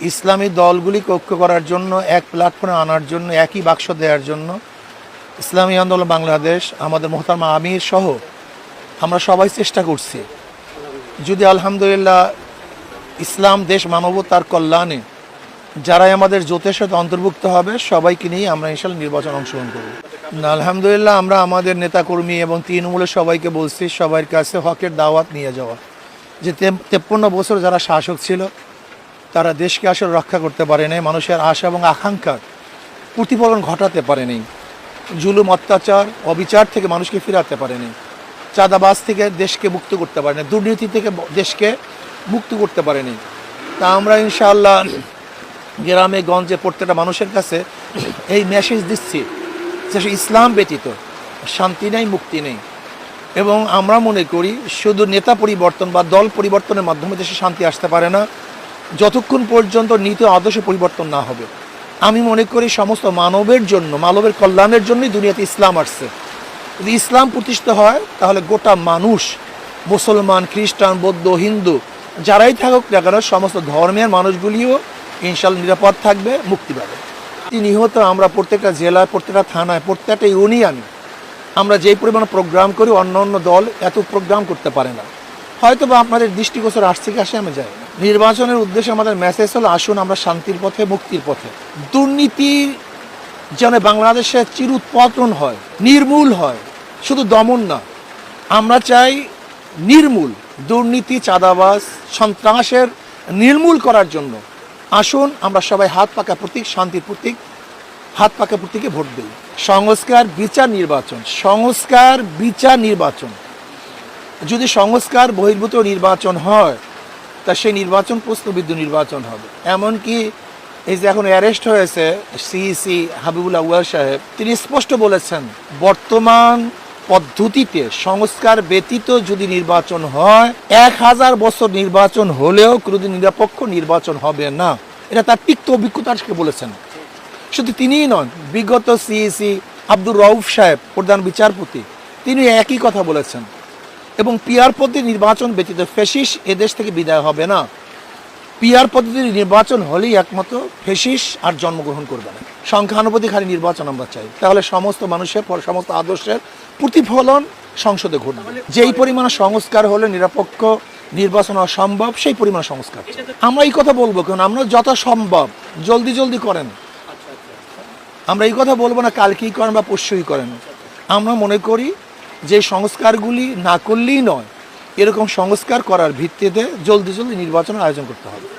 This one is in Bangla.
ইসলামী দলগুলিকে ঐক্য করার জন্য, এক প্ল্যাটফর্মে আনার জন্য, একই বাক্স দেওয়ার জন্য ইসলামী আন্দোলন বাংলাদেশ, আমাদের মোহতারমা আমির সহ আমরা সবাই চেষ্টা করছি। যদি আলহামদুলিল্লাহ ইসলাম, দেশ, মানবতার কল্যাণে যারাই আমাদের জোটের সাথে অন্তর্ভুক্ত হবে, সবাইকে নিয়ে আমরা ইনশাল্লাহ নির্বাচন অংশগ্রহণ করব। না, আলহামদুলিল্লাহ আমরা আমাদের নেতাকর্মী এবং তৃণমূলের সবাইকে বলছি, সবার কাছে হকের দাওয়াত নিয়ে যাওয়া। যে তেপ্পন্ন বছর যারা শাসক ছিল তারা দেশকে আসলে রক্ষা করতে পারে নাই মানুষের আশা এবং আকাঙ্ক্ষার প্রতিফলন ঘটাতে পারেনি। জুলুম, অত্যাচার, অবিচার থেকে মানুষকে ফিরাতে পারেনি। চাঁদাবাজ থেকে দেশকে মুক্ত করতে পারেনি। দুর্নীতি থেকে দেশকে মুক্ত করতে পারেনি। তা আমরা ইনশাআল্লাহ গ্রামে, গঞ্জে প্রত্যেকটা মানুষের কাছে এই মেসেজ দিচ্ছি যে ইসলাম ব্যতীত শান্তি নেই, মুক্তি নেই। এবং আমরা মনে করি শুধু নেতা পরিবর্তন বা দল পরিবর্তনের মাধ্যমে দেশে শান্তি আসতে পারে না। যতক্ষণ পর্যন্ত নীতি আদর্শ পরিবর্তন না হবে। আমি মনে করি সমস্ত মানবের জন্য, মানবের কল্যাণের জন্যই দুনিয়াতে ইসলাম আসছে। যদি ইসলাম প্রতিষ্ঠিত হয়, তাহলে গোটা মানুষ, মুসলমান, খ্রিস্টান, বৌদ্ধ, হিন্দু, যারাই থাকুক না কেন, সমস্ত ধর্মের মানুষগুলিও ইনশাল্লাহ নিরাপদ থাকবে, মুক্তি পাবে। নিহত, আমরা প্রত্যেকটা জেলায়, প্রত্যেকটা থানায়, প্রত্যেকটা ইউনিয়নে আমরা যেই পরিমাণ প্রোগ্রাম করি অন্য অন্য দল এত প্রোগ্রাম করতে পারে না। হয়তো বা আপনাদের দৃষ্টিগোচর আসছে কি, আসে আমি যাই না। নির্বাচনের উদ্দেশ্যে আমাদের মেসেজ হলো, আসুন আমরা শান্তির পথে, মুক্তির পথে। দুর্নীতি যেন বাংলাদেশে চিরুৎপতন হয়, নির্মূল হয়, শুধু দমন না, আমরা চাই নির্মূল, দুর্নীতি চাঁদাবাস সন্ত্রাসের নির্মূল করার জন্য। আসুন আমরা সবাই হাত পাকা প্রতীক, শান্তির প্রতীক, হাত পাকা প্রতীকে ভোট দিই। সংস্কার, বিচার, নির্বাচন। সংস্কার, বিচার, নির্বাচন। যদি সংস্কার বহির্ভূত নির্বাচন হয় তা সেই নির্বাচন প্রশ্নবিদ্ধ নির্বাচন হবে। এমনকি এই যে এখন অ্যারেস্ট হয়েছে সিইসি হাবিবুল্লাহ উয়াল সাহেব, তিনি স্পষ্ট বলেছেন, বর্তমান পদ্ধতিতে সংস্কার ব্যতীত যদি নির্বাচন হয়, এক হাজার বছর নির্বাচন হলেও কোনোদিন নিরপেক্ষ নির্বাচন হবে না। এটা তার তিক্ত অভিজ্ঞতা বলেছেন। শুধু তিনিই নন, বিগত সিইসি আব্দুর রউফ সাহেব, প্রধান বিচারপতি তিনি একই কথা বলেছেন। এবং পিয়ার পদ্ধতি নির্বাচন ব্যতীত ফেসিস এদেশ থেকে বিদায় হবে না। পিয়ার পদ্ধতির নির্বাচন হলেই একমাত্র ফেসিস আর জন্মগ্রহণ করবে না। সংখ্যানুপতি খালি নির্বাচন আমরা চাই। তাহলে সমস্ত মানুষের, সমস্ত আদর্শের প্রতিফলন সংসদে ঘটবে। যেই পরিমাণ সংস্কার হলে নিরপেক্ষ নির্বাচন হওয়া সম্ভব, সেই পরিমাণ সংস্কার আমরা এই কথা বলব কেন? আমরা যত সম্ভব জলদি জলদি করেন। আমরা এই কথা বলব না কালকেই করেন বা পরশুই করেন। আমরা মনে করি যে সংস্কারগুলি না করলেই নয়, এরকম সংস্কার করার ভিত্তিতে জলদি জলদি নির্বাচনের আয়োজন করতে হবে।